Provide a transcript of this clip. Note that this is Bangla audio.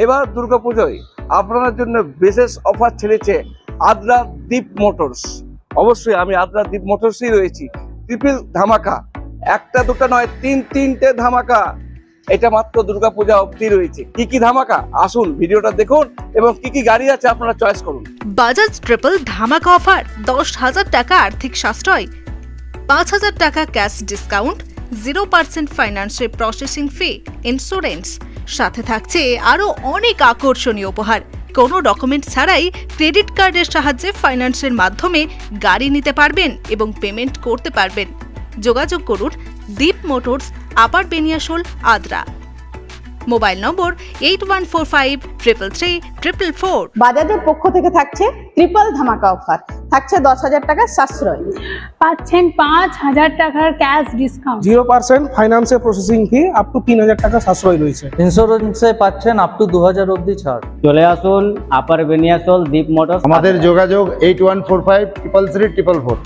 এবার দুর্গাপুজোয় আপনার জন্য বিশেষ অফার ছেড়েছে আদ্রা দ্বীপ মোটরস। অবশ্যই আমি আদ্রা দ্বীপ মোটরসই রয়েছি। ট্রিপল ধামাকা। একটা দুটো নয়, তিন তিনটে ধামাকা। এটা মাত্র দুর্গাপূজা অবধি রয়েছে। কি কি ধামাকা? আসুন ভিডিওটা দেখুন এবং কি কি গাড়ি আছে আপনারা চয়েস করুন। বাজাজ ট্রিপল ধামাকা অফার দশ হাজার টাকা আর্থিক সাশ্রয়, পাঁচ হাজার টাকা ক্যাশ ডিসকাউন্ট জিরো পার্সেন্ট ফাইন্যান্সের প্রসেসিং ফি ইন্স্যুরেন্স সাথে থাকছে আরও অনেক আকর্ষণীয় উপহার। কোনো ডকুমেন্ট ছাড়াই ক্রেডিট কার্ডের সাহায্যে ফাইন্যান্সের মাধ্যমে গাড়ি নিতে পারবেন এবং পেমেন্ট করতে পারবেন। যোগাযোগ করুন Deep motors, upper Beniashol Adra. Mobile number eight one four five triple three triple four. বাজাজের পক্ষ থেকে থাকছে ট্রিপল ধামাকা অফার। থাকছে দশ হাজার টাকার সাশ্রয়। পাচ্ছেন পাঁচ হাজার টাকার ক্যাশ ডিসকাউন্ট। জিরো পার্সেন্ট ফাইন্যান্সের প্রসেসিং ফি আপ টু তিন হাজার টাকা সাশ্রয় রয়েছে। ইন্স্যুরেন্সে পাচ্ছেন আপ টু দু হাজার অব্দি ছাড়। চলে আসুন আপার বেনিয়াসল দীপ মোটর আমাদের যোগাযোগ eight one four five triple three triple four